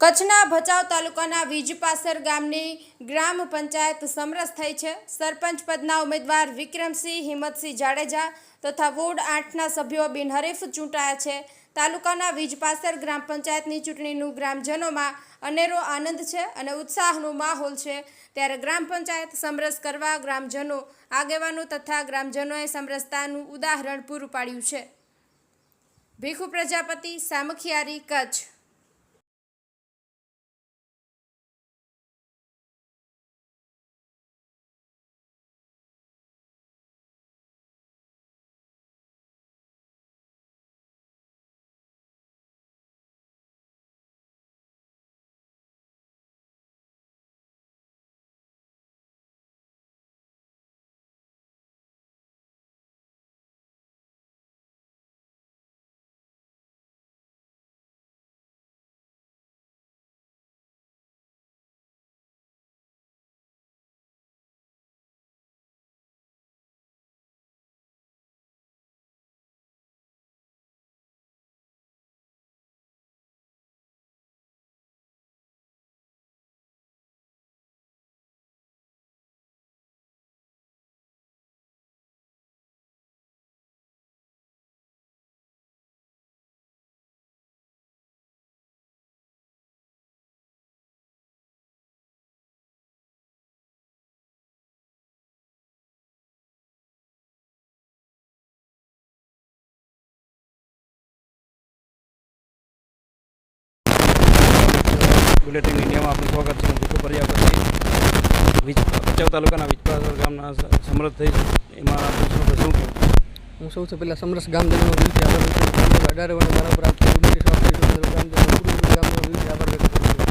કચ્છના ભચાઉ તાલુકાના વીજપાસર ગામની ગ્રામ પંચાયત સમરસ થઈ છે. સરપંચ પદના ઉમેદવાર વિક્રમસિંહ, હિંમતસિંહ જાડેજા તથા વોર્ડ આઠના સભ્યો બિનહરીફ ચૂંટાયા છે. તાલુકાના વીજપાસર ગ્રામ પંચાયતની ચૂંટણીનું ગ્રામજનોમાં અનેરો આનંદ છે અને ઉત્સાહનો માહોલ છે. ત્યારે ગ્રામ પંચાયત સમરસ કરવા ગ્રામજનો આગેવાનો તથા ગ્રામજનોએ સમરસતાનું ઉદાહરણ પૂરું પાડ્યું છે. ભીખુ પ્રજાપતિ, સામખિયારી, કચ્છ. બુલેટિન ઇન્ડિયામાં આપનું સ્વાગત છે. હું ભીખુ પ્રજાપતિ વિજ ભચાઉ તાલુકાના વિજપાસર ગામના સમરસ થઈ છે. એમાં આપનું શું કહેવું? હું સૌથી પહેલાં સમરસ ગામજનો દિલથી વ્યક્ત વર્ષ મારા પર આપતી ઉમેરી ગામજનો ગામનો દિલથી આભાર વ્યક્ત